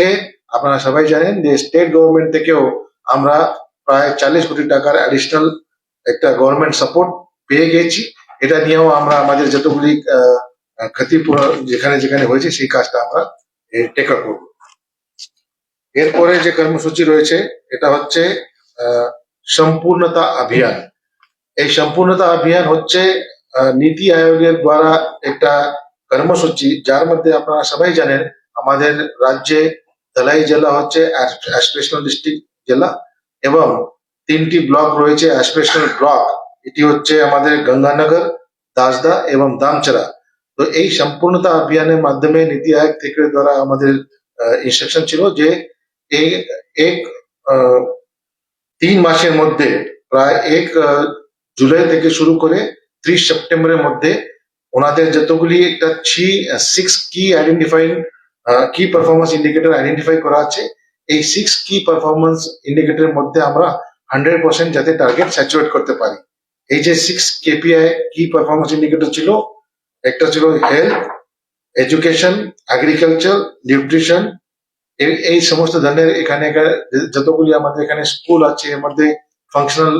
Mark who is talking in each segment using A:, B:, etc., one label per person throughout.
A: মধ্যে আপনারা সবাই জানেন যে স্টেট গভর্নমেন্ট থেকেও আমরা প্রায় চাল্লিশ কোটি টাকার অ্যাডিশনাল একটা গভর্নমেন্ট সাপোর্ট পেয়ে গেছি এটা নিয়েও আমরা আমাদের যতগুলি ক্ষতিপূরণ যেখানে যেখানে হয়েছে সেই কাজটা আমরা টেকা করব। এরপরে যে কর্মসূচি রয়েছে, এটা হচ্ছে সম্পূর্ণতা অভিযান। এই সম্পূর্ণতা অভিযান হচ্ছে নীতি আয়োগের দ্বারা একটা কর্মসূচি, যার মধ্যে আপনারা সবাই জানেন, আমাদের রাজ্যে ধলাই জেলা হচ্ছে অ্যাসপিরেশনাল ডিস্ট্রিক্ট জেলা এবং তিনটি ব্লক রয়েছে অ্যাসপিরেশনাল ব্লক এটি হচ্ছে আমাদের গঙ্গানগর, দাসদা এবং দামচরা। তো এই সম্পূর্ণতা অভিযানের মাধ্যমে নীতি আয়োগ থেকে দ্বারা আমাদের ইনস্ট্রাকশন ছিল যে এই এক তিন মাসের মধ্যে প্রায় এক জুলাই থেকে শুরু করে ত্রিশ সেপ্টেম্বরের মধ্যে ওনাদের যতগুলি একটা সিক্স কি আইডেন্টিফাইং কি পারফরমেন্স ইন্ডিকেটর আইডেন্টিফাই করা আছে। এই সিক্স কি পারফরমেন্স ইন্ডিকেটরের মধ্যে আমরা হান্ড্রেড পার্সেন্ট যাতে টার্গেট স্যাচুরেট করতে পারি। এই যে সিক্স কেপিআই কি পারফরমেন্স ইন্ডিকেটর ছিল, একটা ছিল হেলথ এডুকেশন এগ্রিকালচার নিউট্রিশন এই সমস্ত ধরনের এখানে যতগুলি আমাদের এখানে স্কুল আছে, এর মধ্যে ফাংশনাল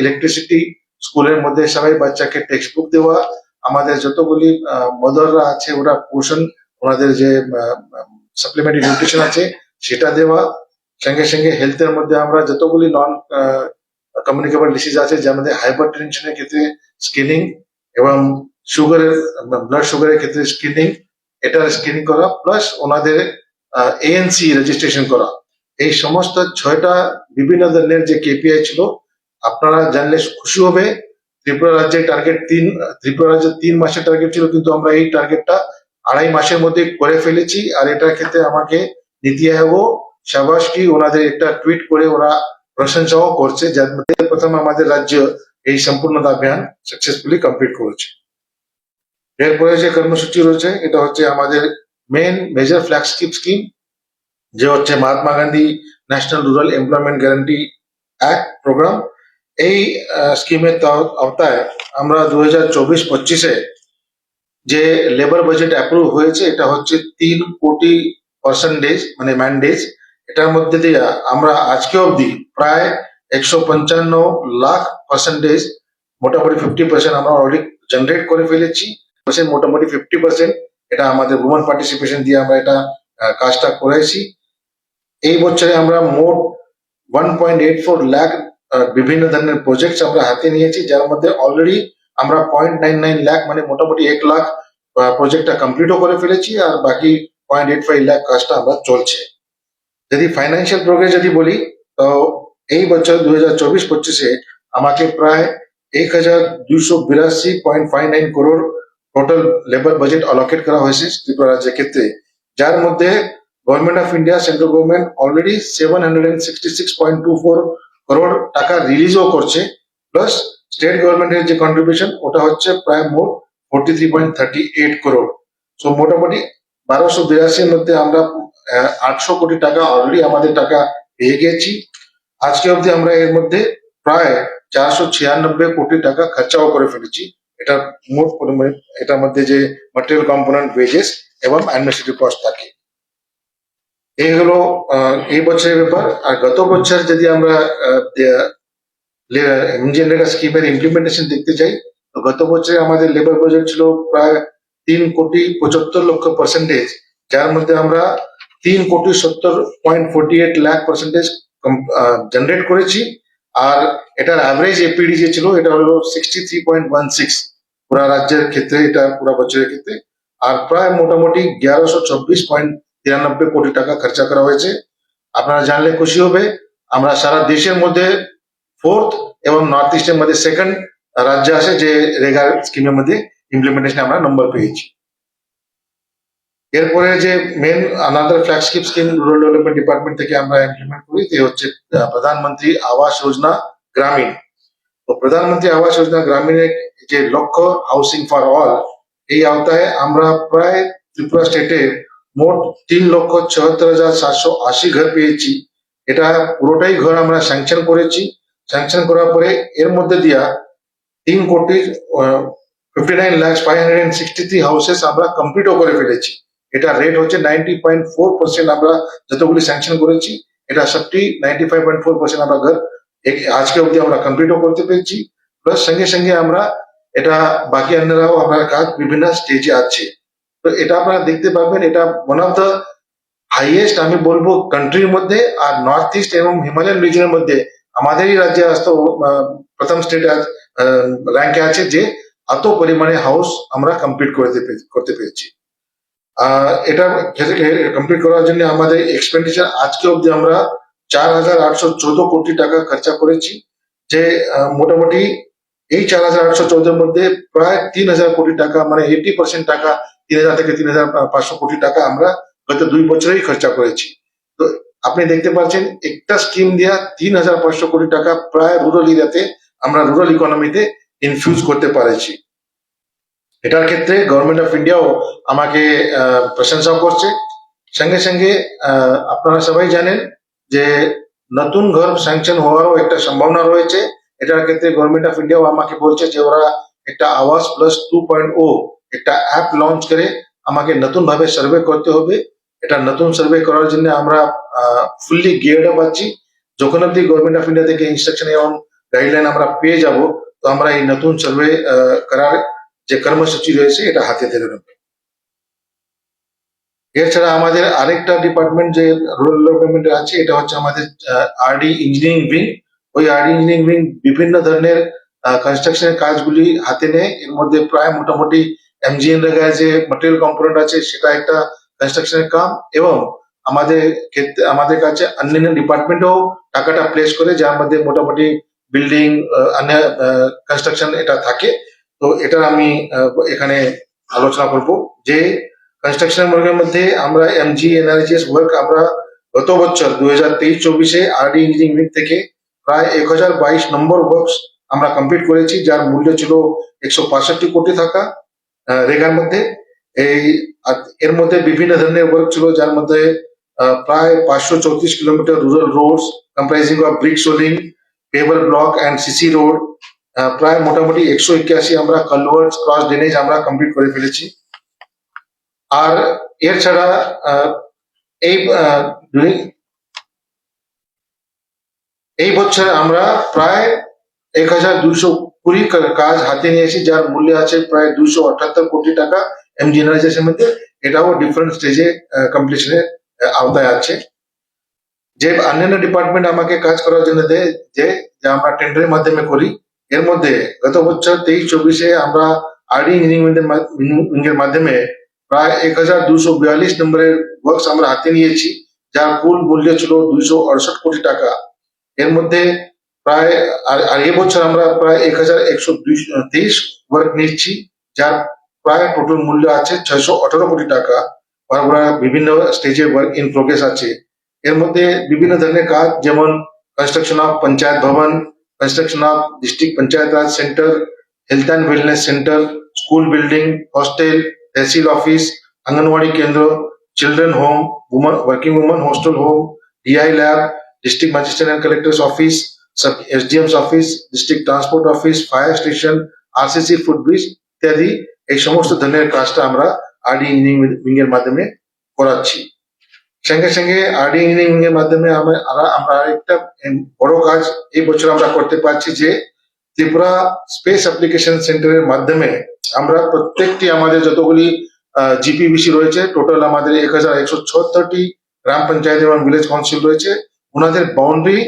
A: ইলেকট্রিসিটি স্কুলের মধ্যে সবাই বাচ্চাকে টেক্সট বুক দেওয়া। আমাদের যতগুলি মদাররা আছে, ওরা পোষণ ওনাদের যে সাপ্লিমেন্টারি নিউট্রিশন আছে, সেটা দেওয়া, সঙ্গে সঙ্গে হেলথের মধ্যে আমরা যতগুলি নন কমিউনিকেবল ডিসিজ আছে, যার মধ্যে হাইপার টেনশনের ক্ষেত্রে স্ক্রিনিং এবং সুগারের ব্লাড সুগারের ক্ষেত্রে স্ক্রিনিং এটার স্ক্রিনিং করা প্লাস ওনাদের এএনসি রেজিস্ট্রেশন করা। এই সমস্ত ছয়টা বিভিন্ন ধরনের যে কেপিআই ছিল, আপনারা জানলে খুশি হবে। ত্রিপুরা রাজ্যের টার্গেট তিন, ত্রিপুরা রাজ্যের তিন মাসের টার্গেট ছিল, কিন্তু আমরা এই টার্গেটটা আড়াই মাসের মধ্যে করে ফেলেছি, আর এটার ক্ষেত্রে আমাকে নীতি আয়োগও সাবাসকি ওনাদের একটা টুইট করে ওরা প্রশংসাও করছে, যার মধ্যে প্রথম আমাদের রাজ্য এই সম্পূর্ণতা অভিযান সাকসেসফুলি কমপ্লিট করেছে। এরপরে যে কর্মসূচি রয়েছে, এটা হচ্ছে আমাদের মেন মেজর ফ্ল্যাগশিপ স্কিম যে হচ্ছে Mahatma Gandhi national rural employment guarantee act programme এই স্কিমের আওতায় আমরা দু হাজার চব্বিশ পঁচিশে যে লেবার বাজেট অ্যাপ্রুভ হয়েছে, এটা হচ্ছে তিন কোটি পার্সেন্টেজ মানে ম্যান্ডেজ এটার মধ্যে দিয়ে আমরা আজকে অবধি প্রায় একশো পঞ্চান্ন লাখ পার্সেন্টেজ মোটামুটি ফিফটি পার্সেন্ট আমরা অলরেডি জেনারেট করে ফেলেছি। মোটামুটি ফিফটি পার্সেন্ট এটা আমাদের উমেন পার্টিসিপেশন দিয়ে আমরা এটা কাজটা করেছি। এই বছরে আমরা মোট one point eight four lakh বিভিন্ন ধরনের প্রজেক্ট আমরা হাতে নিয়েছি, যার মধ্যে অলরেডি আমরা পয়েন্ট নাইন নাইন লাখ মানে মোটামুটি এক লাখ প্রজেক্টটা কমপ্লিটও করে ফেলেছি আর বাকি পয়েন্ট এইট ফাইভ লাখ কাজটা আমরা চলছে। যদি ফাইন্যান্সিয়াল প্রোগ্রেস যদি বলি, তো এই বছর দু হাজার চব্বিশ পঁচিশে আমাকে প্রায় এক হাজার দুশো বিরাশি point five nine crore total labour budget allocate করা হয়েছে ত্রিপুরা রাজ্যের ক্ষেত্রে। যার মধ্যে government of India central government already seven hundred sixty six point two four crore টাকা রিলিজও করছে প্লাস স্টেট গভর্নমেন্টের যে কন্ট্রিবিউশন ওটা হচ্ছে প্রায় মোট forty three point thirty eight crore so মোটামুটি বারোশো বিরাশির মধ্যে আমরা আটশো কোটি টাকা অলরেডি আমাদের টাকা পেয়ে গেছি। আজকে অবধি আমরা এর মধ্যে প্রায় চারশো ছিয়ানব্বই কোটি টাকা খরচাও করে ফেলেছি। এটা মোট এটার মধ্যে যে ম্যাটেরিয়াল কম্পোনেন্ট ওয়েজেস এবং অ্যাডমিনিস্ট্রেটিভ কস্ট থাকে। এই হলো এই বছরের ব্যাপার। আর গত বছর যদি আমরা ইঞ্জিনিয়ার স্কিমের ইমপ্লিমেন্টেশন দেখতে চাই। গত বছরে আমাদের লেবার বাজেট ছিল প্রায় তিন কোটি পঁচাত্তর লক্ষ পার্সেন্টেজ যার মধ্যে আমরা তিন কোটি সত্তর point forty eight lakh percentage generate করেছি। আর এটার অ্যাভারেজ এপিডি যে ছিল, এটা হলো sixty three point one six পুরা রাজ্যের ক্ষেত্রে, এটা পুরা বছরের ক্ষেত্রে। আর প্রায় মোটামুটি এগারোশো চব্বিশ পয়েন্ট তিরানব্বই কোটি টাকা খরচা করা হয়েছে। আপনারা জানলে খুশি হবে, আমরা সারা দেশের মধ্যে ফোর্থ এবং নর্থ ইস্টের মধ্যে সেকেন্ড রাজ্য আছে যে রেগার স্কিমের মধ্যে ইমপ্লিমেন্টেশন আমরা নম্বর পেয়েছি। এরপরে যে main another flagship scheme rural development department থেকে আমরা ইমপ্লিমেন্ট করি, যে হচ্ছে প্রধানমন্ত্রী আবাস যোজনা গ্রামীণ। তো প্রধানমন্ত্রী আবাস যোজনা গ্রামীণের যে লক্ষ্য হাউসিং ফর অল এই আওতায় আমরা প্রায় ত্রিপুরা স্টেটে মোট তিন লক্ষ চুয়াত্তর হাজার সাতশো আশি ঘর পেয়েছি। এটা পুরোটাই ঘর আমরা স্যাংশন করেছি। স্যাংশন করার পরে এর মধ্যে দিয়া তিন কোটি fifty nine lakh five hundred sixty three houses আমরা কমপ্লিটও করে ফেলেছি। এটা রেট হচ্ছে নাইনটি পয়েন্ট ফোর পার্সেন্ট আমরা যতগুলি স্যাংশন করেছি, এটা সবটি ninety five point four percent আমরা ঘর আজকে অবধি আমরা কমপ্লিটও করতে পেরেছি। প্লাস সঙ্গে সঙ্গে আমরা এটা বাকি অন্যরাও আমরা কাজ বিভিন্ন স্টেজে আছে। তো এটা আপনারা দেখতে পাবেন এটা ওয়ান অফ দ্য হাইয়েস্ট আমি বলব কান্ট্রির মধ্যে আর নর্থ ইস্ট এবং হিমালয়ান রিজনের মধ্যে আমাদেরই রাজ্যে আসতো প্রথম স্টেট র্যাঙ্কে আছে যে এত পরিমাণে হাউস আমরা কমপ্লিট করতে করতে পেরেছি। এটা কমপ্লিট করার জন্য আমাদের এক্সপেন্ডিচার আজকে অবধি আমরা চার হাজার আটশো চোদ্দ কোটি টাকা খরচা করেছি। যে মোটামুটি এই চার হাজার আটশো চোদ্দের মধ্যে প্রায় তিন হাজার কোটি টাকা মানে এইটি পার্সেন্ট টাকা, তিন হাজার থেকে তিন হাজার পাঁচশো কোটি টাকা আমরা গত দুই বছরেই খরচা করেছি। আপনি দেখতে পাচ্ছেন, একটা স্কিম দেওয়া তিন হাজার পাঁচশো কোটি টাকা প্রায় রুরাল এরিয়াতে আমরা রুরাল ইকোনমিতে ইনফিউজ করতে পারেছি। এটার ক্ষেত্রে গভর্নমেন্ট অফ ইন্ডিয়াও আমাকে প্রশংসাও করছে। সঙ্গে সঙ্গে আপনারা সবাই জানেন যে নতুন ঘর স্যাংশন হওয়ারও একটা সম্ভাবনা রয়েছে। এটার ক্ষেত্রে গভর্নমেন্ট অফ ইন্ডিয়াও আমাকে বলছে যে ওরা একটা আওয়াজ প্লাস টু পয়েন্ট ও একটা অ্যাপ লঞ্চ করে আমাকে নতুন ভাবে সার্ভে করতে হবে। এটা নতুন সার্ভে করার জন্য আমরা ফুললি গিয়ার্ড আপ আছি। যখন অব্দি গভর্নমেন্ট অফ ইন্ডিয়া থেকে ইনস্ট্রাকশন এবং গাইডলাইন আমরা পেয়ে যাব, তো আমরা এই নতুন সার্ভে করার যে কর্মসূচি রয়েছে, এটা হাতে ধরে নেব। এছাড়া আমাদের আরেকটা ডিপার্টমেন্ট যে রুরাল ডেভেলপমেন্ট আছে, এটা হচ্ছে আমাদের আরডি ইঞ্জিনিয়ারিং উইং ওই আরডি ইঞ্জিনিয়ারিং উইং বিভিন্ন ধরনের কনস্ট্রাকশনের কাজগুলি হাতে নেয়। এর মধ্যে প্রায় মোটামুটি এমজিএন রেগায় যে ম্যাটেরিয়াল কম্পোনেন্ট আছে, সেটা একটা কনস্ট্রাকশনের কাম এবং আমাদের ক্ষেত্রে, আমাদের কাছে অন্যান্য ডিপার্টমেন্টও টাকাটা প্লেস করে, যার মধ্যে মোটামুটি বিল্ডিং কনস্ট্রাকশন এটা থাকে। তো এটা আমি এখানে আলোচনা করব যে কনস্ট্রাকশন ওয়ার্কের মধ্যে আমরা এমজি এনআরজিএস ওয়ার্ক আমরা গত বছর দুই হাজার তেইশ চব্বিশে আরডি ইঞ্জিনিয়ারিং ইউনিট থেকে প্রায় এক হাজার বাইশ নম্বর ওয়ার্কস আমরা কমপ্লিট করেছি, যার মূল্য ছিল একশো পঁয়ষট্টি কোটি টাকা রেগার মধ্যে। এই আর এর মধ্যে বিভিন্ন ধরনের ওয়ার্ক ছিল, যার মধ্যে প্রায় পাঁচশো চৌত্রিশ kilometre rural roads comprising of brick soling paver block and CC road প্রায় মোটামুটি একশো একাশি আমরা কালভার্টস ক্রস ড্রেনেজ আমরা কমপ্লিট করে ফেলেছি। আর এর ছাড়া এই এই বছর আমরা প্রায় এক হাজার দুশো কুড়ি কাজ হাতে নিয়েছি, যার মূল্য আছে প্রায় দুশো আটাত্তর কোটি টাকা। এমজিএনাইজেশন মধ্যে এটাও ডিফারেন্ট স্টেজে কমপ্লিশনের আওতায় আছে। যে অন্যান্য ডিপার্টমেন্ট আমাকে কাজ করার জন্য দেয়, যে যে আমরা টেন্ডারের মাধ্যমে করি, এর মধ্যে গত বছর তেইশ চব্বিশে আমরা আরডি ইঞ্জিনিয়ারিং এর মাধ্যমে প্রায় এক হাজার দুশো বিয়াল্লিশ নম্বরের ওয়ার্কস আমরা হাতে নিয়েছি, যার কুল মূল্য ছিল দুইশো আড়ষট কোটি টাকা। এর মধ্যে প্রায়, আর এবছর আমরা প্রায় এক হাজার একশো তেইশ ওয়ার্ক নিচ্ছি যার প্রায় টোটাল মূল্য আছে ছয়শো আঠারো কোটি টাকা। আর আমরা বিভিন্ন স্টেজে ওয়ার্ক ইন প্রোগ্রেস আছে। এর মধ্যে বিভিন্ন ধরনের কাজ, যেমন কনস্ট্রাকশন অফ পঞ্চায়েত ভবন construction of district panchayat raj centre health and wellness centre school building hostel tehsil office anganwadi কেন্দ্র children home women working women hostel home DI lab, district magistrate and collector's office, sub SDM's office, district transport office, fire station RCC food bridge ইত্যাদি এই সমস্ত ধরনের কাজটা আমরা RD engineering এর মাধ্যমে করাচ্ছি। সঙ্গে সঙ্গে আরডি ইঞ্জিনিয়ারিং এর মাধ্যমে আমরা আমরা আরেকটা বড় কাজ এই বছর আমরা করতে পারছি যে ত্রিপুরা স্পেস অ্যাপ্লিকেশন সেন্টারের মাধ্যমে আমরা প্রত্যেকটি আমাদের যতগুলি জিপিবিসি রয়েছে টোটাল আমাদের এক হাজার একশো ছত্তরটি গ্রাম পঞ্চায়েত এবং ভিলেজ কাউন্সিল রয়েছে। ওনাদের বাউন্ডারি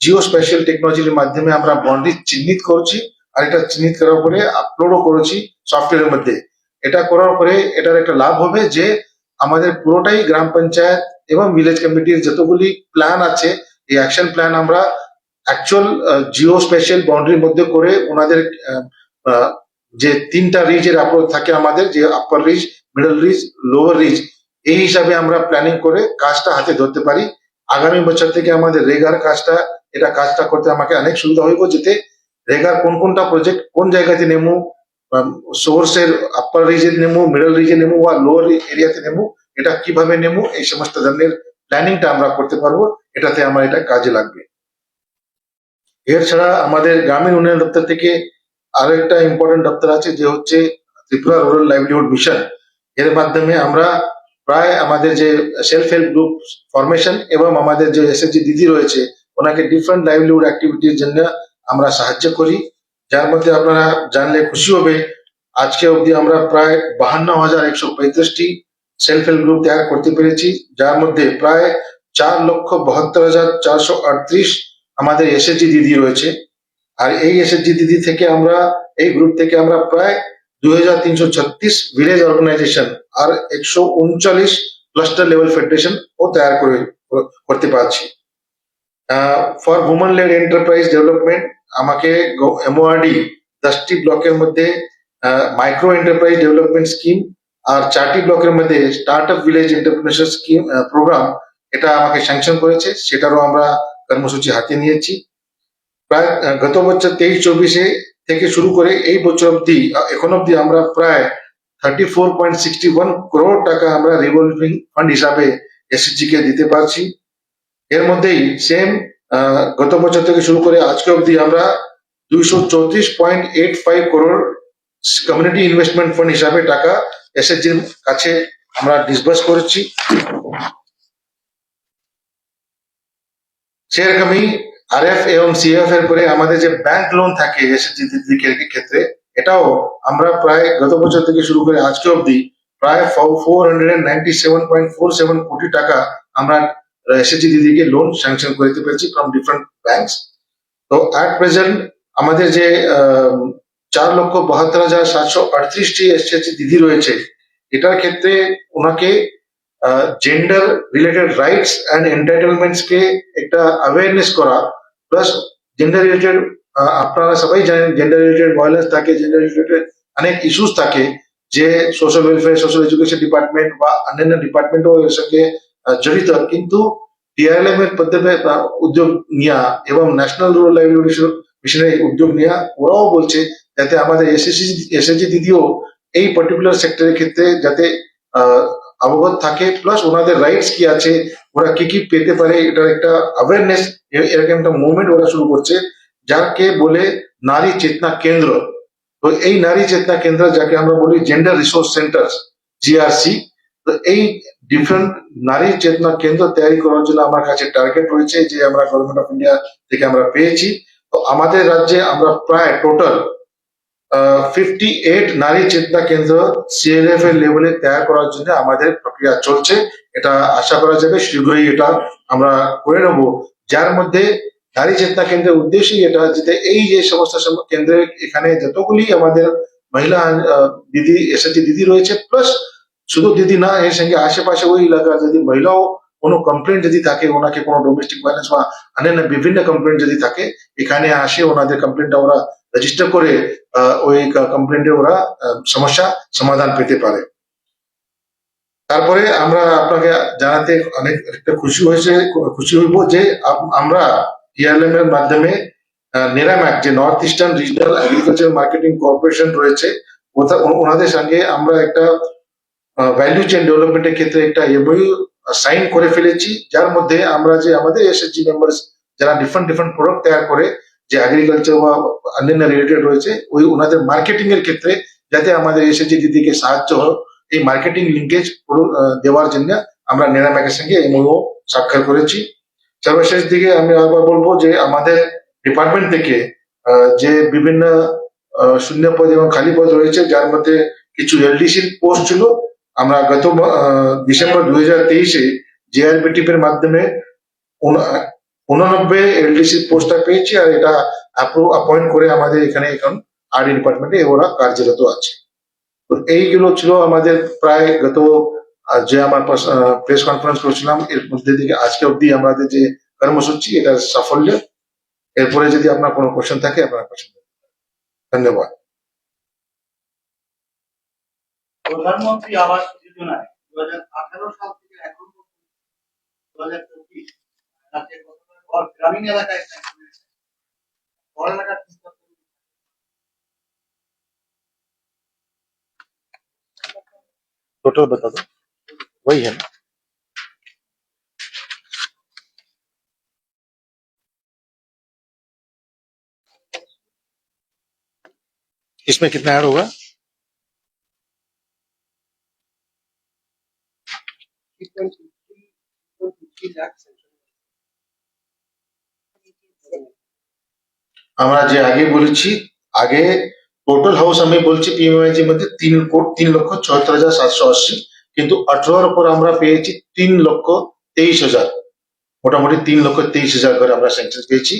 A: জিও স্পেশাল টেকনোলজির মাধ্যমে আমরা বাউন্ডারি চিহ্নিত করছি। আর এটা চিহ্নিত করার পরে আপলোডও করেছি সফটওয়্যারের মধ্যে। এটা করার পরে এটার একটা লাভ হবে যে আমাদের পুরোটাই গ্রাম পঞ্চায়েত এবং ভিলেজ কমিটির যতগুলি প্ল্যান আছে, এই অ্যাকশন প্ল্যান আমরা অ্যাকচুয়াল জিও স্পেশাল বাউন্ডারির মধ্যে করে ওনাদের যে তিনটা রিজের অ্যাপ্রোচ থাকে আমাদের, যে upper ridge middle ridge lower ridge এই হিসাবে আমরা প্ল্যানিং করে কাজটা হাতে ধরতে পারি। আগামী বছর থেকে আমাদের রেগার কাজটা, এটা কাজটা করতে আমাকে অনেক সুবিধা হইব, যেতে রেগার কোন কোনটা প্রজেক্ট কোন জায়গাতে নেমু সোর্সের আপার রিজে নেমু মিডল রিজে নেমু বা লোয়ার এরিয়াতে নেমু, এটা কীভাবে নেমু, এই সমস্ত ধরনের প্ল্যানিংটা আমরা করতে পারব, এটাতে আমার এটা কাজে লাগবে। এর ছাড়া আমাদের গ্রামীণ উন্নয়ন দপ্তর থেকে আরও একটা ইম্পর্টেন্ট দপ্তর আছে, যে হচ্ছে ত্রিপুরা রুরাল লাইভলিহুড মিশন এর মাধ্যমে আমরা প্রায় আমাদের যে সেলফ হেল্প গ্রুপ ফরমেশন এবং আমাদের যে এসএসজি দিদি রয়েছে, ওনাকে ডিফারেন্ট লাইভলিহুড অ্যাক্টিভিটির জন্য আমরা সাহায্য করি। যার মধ্যে আপনারা জানলে খুশি হবে। আজকে অবধি আমরা প্রায় বাহান্ন হাজার একশো পঁয়ত্রিশটি সেলফ হেল্প গ্রুপ তৈরি করতে পেরেছি। যার মধ্যে প্রায় চার লক্ষ বাহাত্তর হাজার চারশো আটত্রিশ আমাদের এসএসজি দিদি রয়েছে। আর এই এসএসজি দিদি থেকে আমরা, এই গ্রুপ থেকে আমরা প্রায় দুই হাজার তিনশো ছত্রিশ ভিলেজ অর্গানাইজেশন আর একশো উনচল্লিশ ক্লাস্টার লেভেল ফেডারেশন ও তৈরি করে, করতে পারছি। For women led enterprise development আমাকে এমওআরডি দশটি ব্লকের মধ্যে মাইক্রো এন্টারপ্রাইজ ডেভেলপমেন্ট স্কিম আর চারটি ব্লকের মধ্যে start up village entrepreneurship scheme programme এটা আমাকে স্যাংশন করেছে। সেটারও আমরা কর্মসূচি হাতে নিয়েছি। প্রায় গত বছর তেইশ চব্বিশে থেকে শুরু করে এই বছর অবধি এখন অবধি আমরা প্রায় thirty four point sixty one crore টাকা আমরা রিভলভিং ফান্ড হিসাবে এসএসজি কে দিতে পারছি। এর মধ্যেই সেম গত বছর থেকে শুরু করে আজকে অবধি আমরা দুইশো চৌত্রিশ point eight five crore community investment fund হিসাবে টাকা এসএসজির কাছে আমরা ডিসবার্স করেছি। সেরকমই আরএফ এবং সিএফ এর পরে আমাদের যে ব্যাংক লোন থাকে এসএসজি দিদির ক্ষেত্রে, এটাও আমরা প্রায় গত বছর থেকে শুরু করে আজকে অবধি প্রায় four hundred ninety seven point four seven কোটি টাকা আমরা এসএসজি দিদিকে লোন স্যাংশন করতে পেরেছি ফ্রম ডিফারেন্ট ব্যাংকস তো অ্যাট প্রেজেন্ট আমাদের যে চার লক্ষ বাহাত্তর হাজার সাতশো আটত্রিশটি এসএসজি দিদি রয়েছে, এটার ক্ষেত্রে ওনাকে gender related rights and entitlements কে একটা অ্যাওয়ারনেস করা প্লাস জেন্ডার রিলেটেড আপনারা সবাই জানেন জেন্ডার রিলেটেড ভায়োলেন্স থাকে জেন্ডার রিলেটেড অনেক ইস্যুস থাকে, যে social welfare social education department বা অন্যান্য ডিপার্টমেন্টও এর সঙ্গে জড়িত কিন্তু ডিআরএলএম এর আহ, উদ্যোগ নেওয়া এবং ন্যাশনাল রুরাল লাইভলিহুড মিশনের উদ্যোগ নেওয়া ওরাও বলছে যাতে আমাদের এসএসসি এসএসজি দিদিও এই পার্টিকুলার সেক্টরের ক্ষেত্রে যাতে অবগত থাকে প্লাস ওনাদের রাইটস কি আছে ওরা কি কি পেতে পারে এটার একটা অ্যাওয়ারনেস এরকম একটা মুভমেন্ট ওরা শুরু করছে যাকে বলে নারী চেতনা কেন্দ্র। তো এই নারী চেতনা কেন্দ্র যাকে আমরা বলি জেন্ডার রিসোর্স সেন্টার জিআরসি তো এই ডিফারেন্ট নারী চেতনা কেন্দ্র তৈরি করার জন্য আমার কাছে টার্গেট রয়েছে যে আমরা গভর্নমেন্ট অফ ইন্ডিয়া থেকে আমরা পেয়েছি। তো আমাদের রাজ্যে আমরা প্রায় টোটাল ফিফটি এইট নারী চেতনা কেন্দ্র সিএলএফ এর লেভেলে তৈরি করার জন্য আমাদের প্রক্রিয়া চলছে। এটা আশা করা যাবে, শীঘ্রই এটা আমরা করে নেব। যার মধ্যে নারী চেতনা কেন্দ্রের উদ্দেশ্যই এটা যাতে এই যে সমস্ত সম- কেন্দ্রের এখানে যতগুলি আমাদের মহিলা দিদি এসএসজি দিদি রয়েছে প্লাস শুধু দিদি না এর সঙ্গে আশেপাশে ওই এলাকার যদি মহিলাও কোনো কমপ্লেন যদি থাকে, ওনাকে কোনো ডোমেস্টিক ভায়োলেন্স বা অন্যান্য বিভিন্ন কমপ্লেন যদি থাকে, এখানে আসে ওনাদের কমপ্লেনটা ওরা রেজিস্টার করে ওই কমপ্লেন্টে ওরা সমস্যা সমাধান পেতে পারে। তারপরে আমরা আপনাকে জানাতে অনেক একটা খুশি হয়েছে, খুশি হইব যে আমরা টিআরএম এর মাধ্যমে নেরাম্যাক যে north eastern regional agriculture marketing corporation রয়েছে ওনাদের সঙ্গে আমরা একটা ভ্যালু চেন ডেভেলপমেন্টের ক্ষেত্রে একটা এমওইউ সাইন করে ফেলেছি, যার মধ্যে আমরা যে আমাদের এসএসজি মেম্বার্স যারা ডিফারেন্ট ডিফারেন্ট প্রোডাক্ট তৈরি করে, যে এগ্রিকালচার বা অন্যান্য রিলেটেড রয়েছে, ওই ওনাদের মার্কেটিং এর ক্ষেত্রে যাতে আমাদের এসএসজি দিদিকে সাহায্য হোক এই মার্কেটিং লিঙ্কেজ দেওয়ার জন্য আমরা নেরাম্যাকের সঙ্গে এমওইউ স্বাক্ষর করেছি। সর্বশেষ দিকে আমি আবার বলব যে আমাদের ডিপার্টমেন্ট থেকে যে বিভিন্ন শূন্য পদ এবং খালি পদ রয়েছে, যার মধ্যে কিছু এলডিসির পোস্ট ছিল আমরা গত ডিসেম্বর দুই হাজার তেইশে জেআরবিটিপ এর মাধ্যমে উন- উননব্বই এলডিসি পোস্টটা পেয়েছি আর এটা অ্যাপয়েন্ট করে আমাদের এখানে এখন আরডি ডিপার্টমেন্টে ওরা কার্যরত আছে। তো এইগুলো ছিল আমাদের প্রায় গত যে আমার প্রেস কনফারেন্স করেছিলাম, এর মধ্যে থেকে আজকে অবধি আমাদের যে কর্মসূচি, এটার সাফল্য। এরপরে যদি আপনার কোনো কোশ্চেন থাকে, আপনার কোশ্চেন ধন্যবাদ।
B: প্রধানমন্ত্রী আবাস যোজনায় দু হাজার আঠারো সাল থেকে এখন দু হাজার চব্বিশ রাজ্যে কতটা ঘর গ্রামীণ এলাকায় sanction হয়েছে? শহর এলাকার চিন্তা করুন।
A: टोटल बता दो वही है ना इसमें कितना ऐड होगा আমরা যে আগে বলেছি, আগে টোটাল হাউস আমি বলছি পিএমআইজির মধ্যে তিন তিন লক্ষ চুয়াত্তর হাজার সাতশো আশি, কিন্তু আঠারোর পর আমরা পেয়েছি তিন লক্ষ তেইশ হাজার। মোটামুটি তিন লক্ষ তেইশ হাজার করে আমরা স্যাংশন পেয়েছি।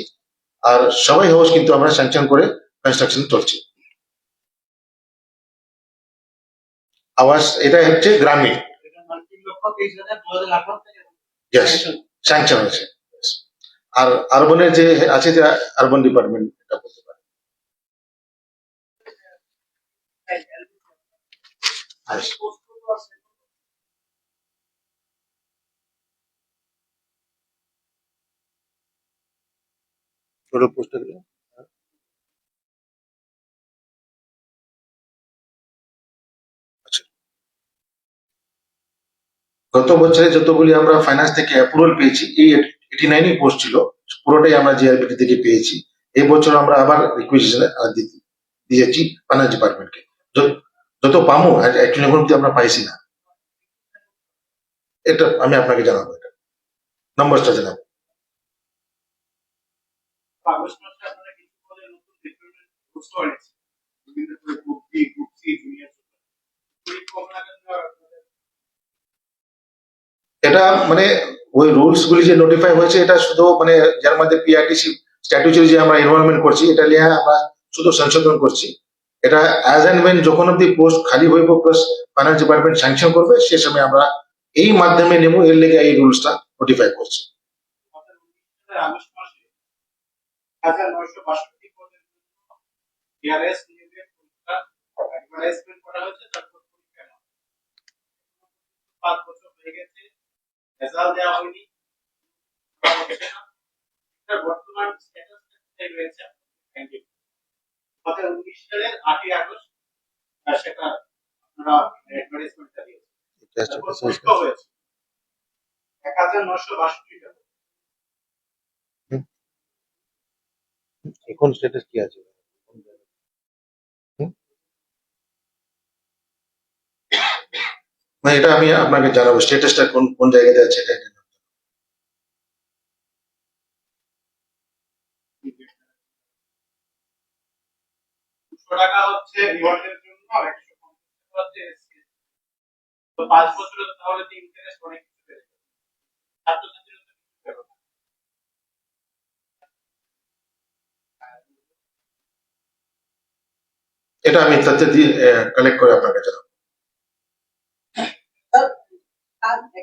A: আর সবাই হাউস কিন্তু আমরা স্যাংশন করে কনস্ট্রাকশন চলছে। আবাস এটা হচ্ছে গ্রামীণ।
B: লক্ষ
A: স্যাংশন হয়েছে আর আরবনের যে আছে যে আরবান ডিপার্টমেন্ট এটা বলতে পারে. টোটাল পোস্ট গত বছরে যতগুলি আমরা ফাইন্যান্স থেকে অ্যাপ্রুভাল পেয়েছি, এই এইটি নাইনই পোস্ট ছিল, পুরোটাই আমরা জিআরবিটি থেকে পেয়েছি। এই বছর আমরা আবার রিকুয়েশন দিয়েছি ফাইন্যান্স ডিপার্টমেন্টকে যত পামো অ্যাকচুয়ালি এখন আমরা পাইছি না। এটা আমি আপনাকে জানাব এটা। নম্বরটা জানাব।
B: আগস্ট
A: এটা মানে ওই রুলস গুলি যে নোটিফাই হয়েছে, এটা শুধু মানে যার মধ্যে পিআরটিসি স্ট্যাটুচারি যে আমরা এনভারনমেন্ট করছি, এটা নিয়ে আমরা শুধু সংশোধন করছি। এটা অ্যাজ অ্যান্ড ওয়েন যখন অব্দি পোস্ট খালি হইব প্লাস ফাইন্যান্স ডিপার্টমেন্ট স্যাংশন করবে, সে সময় আমরা এই মাধ্যমে নেব, এর লেগে এই রুলসটা নোটিফাই করছি।
B: করা রেজাল্ট দেওয়া হয়নি। বর্তমান স্ট্যাটাস রয়েছে? থ্যাংক ইউ দু হাজার উনিশ সালের আটই আগস্ট সেটা আপনারা অ্যাডভার্টাইজমেন্টটা দিয়েছেন। হয়েছে এক হাজার নশো বাষট্টি টাকা।
A: এখন স্ট্যাটাস কি আছে? মানে এটা আমি আপনাকে জানাব স্টেটাসটা কোন কোন জায়গাতে আছে এটা
B: টাকা হচ্ছে রিওয়ার্ডের জন্য আর একশো পঞ্চাশ হচ্ছে তো পাঁচ বছরে তাহলে তো ইন্টারেস্ট অনেক কিছু বেড়ে যাবে। ছাত্রছাত্রীরা তো কিছু পেল না।
A: এটা আমি তথ্য দিয়ে কালেক্ট করে আপনাকে জানাব
C: আর কোন কাজ করতে অ্যাকচুয়ালি না আমি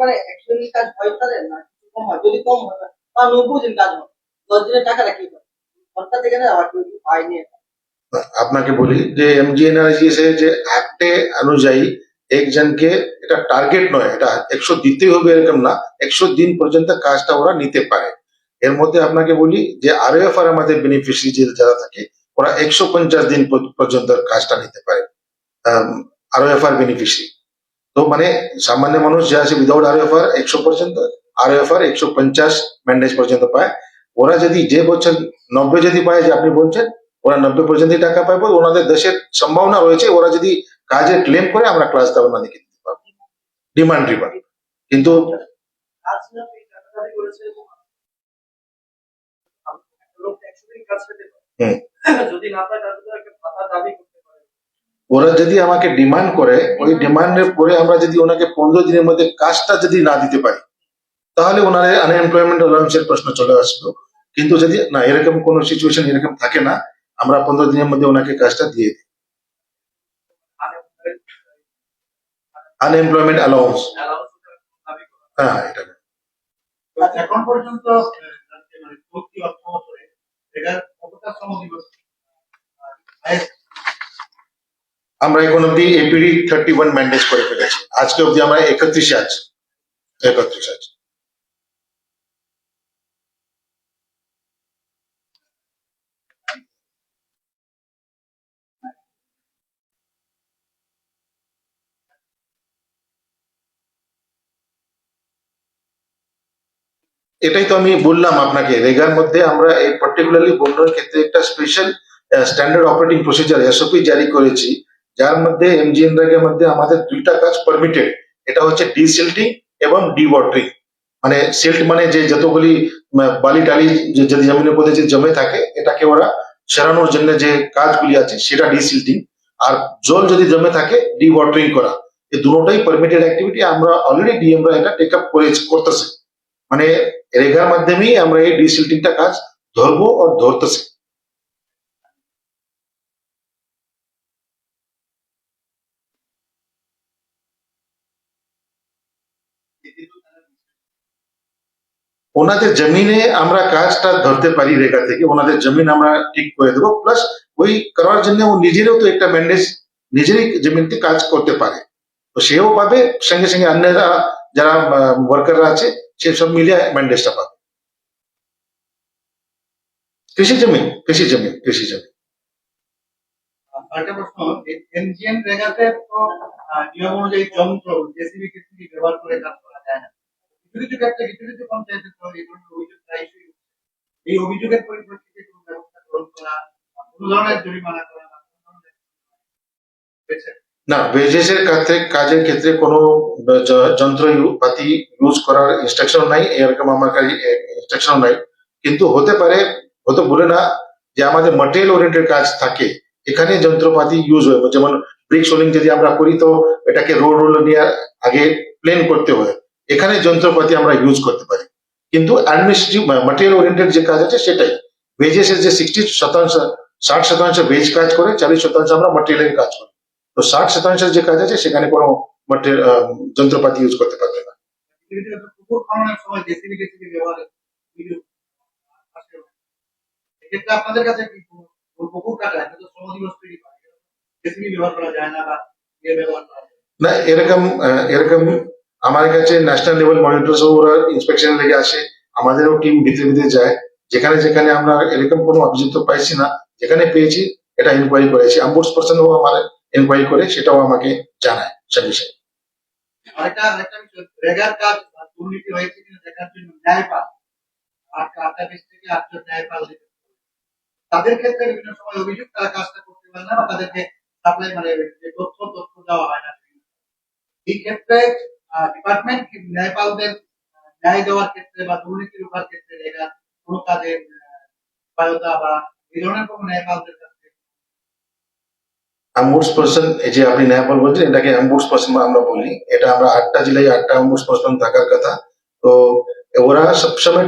C: মানে কাজ হয় তাদের কম হয়, যদি কম হয়, বা নব্বই দিন কাজ হয়, দশ দিনের টাকাটা কি ঘণ্টা থেকে আবার
A: আপনাকে বলি যে এমজিএনআরজিএস যে অনুযায়ী একজনকে এটা টার্গেট নয়, এটা একশো দিতেই হবে এরকম না, একশো দিন পর্যন্ত কাজটা ওরা নিতে পারে। এর মধ্যে আপনাকে বলি যে আরএফ আর আমাদের বেনিফিশিয়ারি যারা থাকে, ওরা একশো পঞ্চাশ দিন পর্য- পর্যন্ত কাজটা নিতে পারে। আরএফ আর বেনিফিশিয়ারি তো মানে সামান্য মানুষ যে আছে উইদাউট আরএফ আর একশো পর্যন্ত আরএফ আর একশো পঞ্চাশ ম্যান্ডেজ পর্যন্ত পায়। ওরা যদি যে বছর নব্বই যদি পায় যে আপনি বলছেন, ওরা নব্বই পর্যন্ত টাকা পাবো ওনাদের দেশের সম্ভাবনা রয়েছে। ওরা যদি কাজে ক্লেম করে, আমরা ক্লাসটা ওনাদেরকে দিতে পারব। ডিমান্ড রিফান্ড কিন্তু ওরা যদি আমাকে ডিমান্ড করে ওই ডিমান্ডের পরে আমরা যদি ওনাকে পনেরো দিনের মধ্যে কাজটা যদি না দিতে পারি তাহলে ওনার আনএমপ্লয়মেন্ট অ্যালাউন্সের প্রশ্ন চলে আসলো। কিন্তু যদি না এরকম কোনো সিচুয়েশন এরকম থাকে না আমরা পনেরো দিনের মধ্যে ওনাকে কাজটা দিয়ে দিই। আনএমপ্লয়মেন্ট অ্যালাউন্স হ্যাঁ এটা।
B: এখন পর্যন্ত
A: আমরা এখন অব্দি এপিডি থার্টি ওয়ান ম্যান্ডেজ করে ফেলেছি। আজকে অব্দি আমরা একত্রিশে আছি। একত্রিশ আছি। এটাই তো আমি বললাম আপনাকে, রেগার মধ্যে আমরা এই পার্টিকুলারলি বন্যার ক্ষেত্রে একটা special standard operating procedure SOP জারি করেছি, যার মধ্যে এমজিএনরেগের মধ্যে আমাদের দুইটা কাজ পারমিটেড এটা হচ্ছে ডিসিল্টিং এবং ডিওয়াটারিং মানে সিল্ট মানে যে যতগুলি বালি টালি যদি জমিনের মধ্যে যে জমে থাকে, এটাকে ওরা সেরানোর জন্য যে কাজগুলি আছে, সেটা ডিসিল্টিং আর জল যদি জমে থাকে ডিওয়াটারিং করা। এই দুটোটাই পারমিটেড অ্যাক্টিভিটি আমরা অলরেডি ডিএমরা এটা টেক আপ করে করতেছি। মানে রেগার মাধ্যমেই আমরা এই ডিসিল্টিংটা কাজ ধরবো আর ধরতেছি ওনাদের জমিনে আমরা কাজটা ধরতে পারি রেগা থেকে ওনাদের জমিন আমরা ঠিক করে দেবো প্লাস ওই করার জন্য ও নিজেরও তো একটা ম্যান্ডেজ নিজেরই জমিনতে কাজ করতে পারে তো সেও পাবে সঙ্গে সঙ্গে অন্যরা যারা ওয়ার্কাররা আছে সে সব মিলিয়ে ম্যান্ডেজটা পাবে। কৃষি জমি কৃষি জমি কৃষি জমি।
B: এই অভিযোগ এই অভিযোগের কোনো ব্যবস্থা গ্রহণ করা কোনো ধরনের জরিমানা করা
A: না ওয়েজেসের ক্ষেত্রে, কাজের ক্ষেত্রে কোনো য- যন্ত্রপাতি ইউজ করার ইনস্ট্রাকশন নাই, এরকম আমার কাছে ইনস্ট্রাকশন নাই। কিন্তু হতে পারে, হতে বলে না যে আমাদের মাটেরিয়াল ওরিয়েন্টেড কাজ থাকে। এখানে যন্ত্রপাতি ইউজ হয়। যেমন ব্রিক সোলিং যদি আমরা করি তো এটাকে রোল রোল নিয়ে আগে প্লেন করতে হয়। এখানে যন্ত্রপাতি আমরা ইউজ করতে পারি। কিন্তু অ্যাডমিনিস্ট্রেটিভ মাটেরিয়াল ওরিয়েন্টেড যে কাজ আছে সেটাই। ওয়েজেসের যে সিক্সটি শতাংশ, ষাট শতাংশ বেজ কাজ করে, চালিশ শতাংশ আমরা মাটেরিয়ালের কাজ করি। তো ষাট শতাংশের যে কাজ আছে, সেখানে কোনো যন্ত্রপাতি ইউজ করতে পারবে না।
B: না,
A: এরকম এরকম আমার কাছে ন্যাশনাল লেভেল মনিটর সব ওরা ইন্সপেকশন লেগে আসে। আমাদেরও টিম ভিতরে ভিতরে যায়। যেখানে যেখানে আমরা এরকম কোনো অভিযোগ পাইছি না। যেখানে পেয়েছি, এটা ইনকোয়ারি করেছি। আমবুডস পার্সনও আমার ইনকোয়ারি করে সেটাও আমাকে জানায় সে বিষয়ে।
B: ক্ষেত্রে বা মানে তথ্য তথ্য দেওয়া হয় না। এই ক্ষেত্রে ডিপার্টমেন্ট ন্যায়পালদের ন্যায় দেওয়ার ক্ষেত্রে বা ক্ষেত্রে বা এই ধরনের ন্যায়পালদের
A: আমবুডস পার্সন এই যে আপনি ন্যায়পাল বলছেন, এটাকে আমবুডস পার্সন আমরা বলি। এটা আমরা আটটা জেলায় আটটা আমবুডস পার্সন থাকার কথা। তো, ওরা সবসময়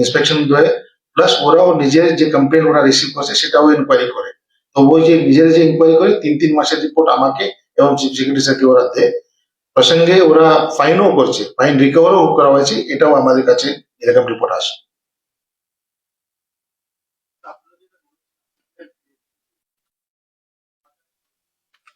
A: ইন্সপেকশন দেয়। প্লাস ওরাও নিজের যে কমপ্লেন ওরা রিসিভ করছে, সেটাও ইনকোয়ারি করে। তো ওই যে নিজের যে ইনকোয়ারি করে, তিন তিন মাসের রিপোর্ট আমাকে এবং চিফ সেক্রেটারি স্যারকে ওরা দেয়। প্রসঙ্গে ওরা ফাইনও করছে ফাইন রিকভারও করা হয়েছে এটাও আমাদের কাছে এরকম রিপোর্ট আসে হুম।
B: বাকি যেটা সঠিক আছে এটা করার জন্য আপনাদের কেন্দ্রীয় সরকারের কাছে
A: হ্যাঁ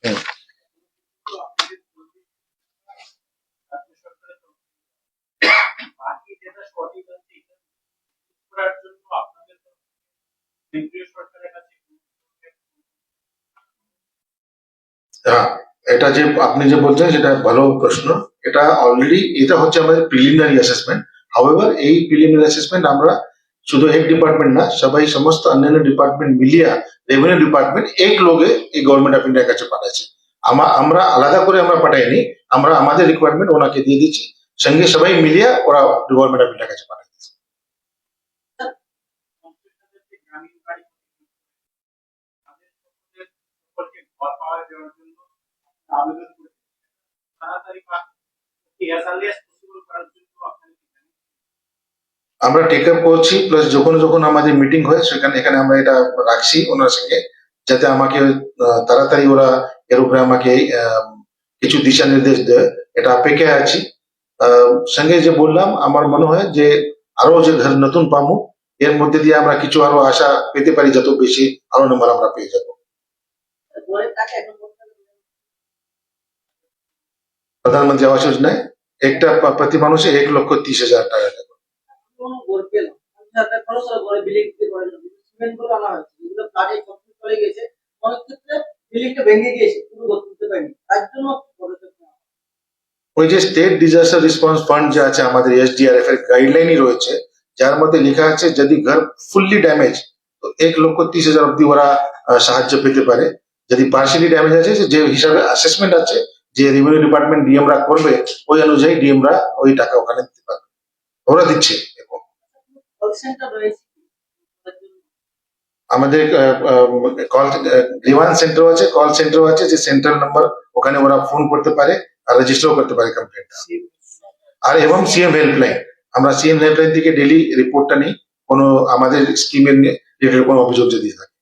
A: এটা যে আপনি যে বলছেন, সেটা ভালো প্রশ্ন। এটা অলরেডি এটা হচ্ছে আমাদের প্রিলিমিনারি অ্যাসেসমেন্ট হাউএভার এই প্রিলিমিনারি অ্যাসেসমেন্ট আমরা শুধু এক ডিপার্টমেন্ট না, সবাই সমস্ত অন্যান্য ডিপার্টমেন্ট মিলিয়ে রেভিনিউ ডিপার্টমেন্ট এক লোকে এই গভর্নমেন্ট অফ ইন্ডিয়ার কাছে পাঠাচ্ছে আমা- আমরা আলাদা করে আমরা পাঠাইনি, আমরা আমাদের রিকোয়ারমেন্ট ওনাকে দিয়ে দিচ্ছি। সঙ্গে সবাই মিলিয়ে ওরা গভর্নমেন্ট অফ ইন্ডিয়ার কাছে পাঠায়
B: আবেদন করেছে তাড়াতাড়ি বা জন্য আপনাদের কি জানেন?
A: আমরা টেক আপ করছি প্লাস যখন যখন আমাদের মিটিং হয়, সেখানে, এখানে আমরা এটা রাখছি ওনার সঙ্গে, যাতে আমাকে তাড়াতাড়ি ওরা এর উপরে আমাকে কিছু দিশা নির্দেশ দেয়। এটা অপেক্ষায় আছি। সঙ্গে যে বললাম, আমার মনে হয় যে আরও যে ঘর নতুন পাবো, এর মধ্যে দিয়ে আমরা কিছু আরও আশা পেতে পারি, যত বেশি আরও নম্বর আমরা পেয়ে যাব। প্রধানমন্ত্রী আবাস যোজনায় একটা প্রতি মানুষে এক লক্ষ তিরিশ হাজার টাকা। ওই যে স্টেট ডিজাস্টার রেসপন্স ফান্ড যে আছে, আমাদের এসডিআরএফ এর গাইডলাইনই রয়েছে, যার মধ্যে লেখা আছে, যদি ঘর ফুললি ড্যামেজ তো এক লক্ষ তিরিশ হাজার অব্দি ওরা সাহায্য পেতে পারে। যদি পার্সিয়ালি ড্যামেজ আছে, যে হিসাবে অ্যাসেসমেন্ট আছে, যে রেভিনিউ ডিপার্টমেন্ট ডিএমরা করবে, ওই অনুযায়ী ডিএমরা ওই টাকা ওখানে দিতে পারবে। ওরা দিচ্ছে। আমাদের কল গ্রিভান সেন্টার আছে কল সেন্টার আছে, যে সেন্ট্রাল নাম্বার ওখানে ওরা ফোন করতে পারে আর রেজিস্টারও করতে পারে কমপ্লেনটা আর এবং সিএম হেল্পলাইন আমরা সিএম হেল্পলাইন থেকে ডেলি রিপোর্টটা নিই, কোনো আমাদের স্কিমের রিলেটেড কোনো অভিযোগ যদি থাকে।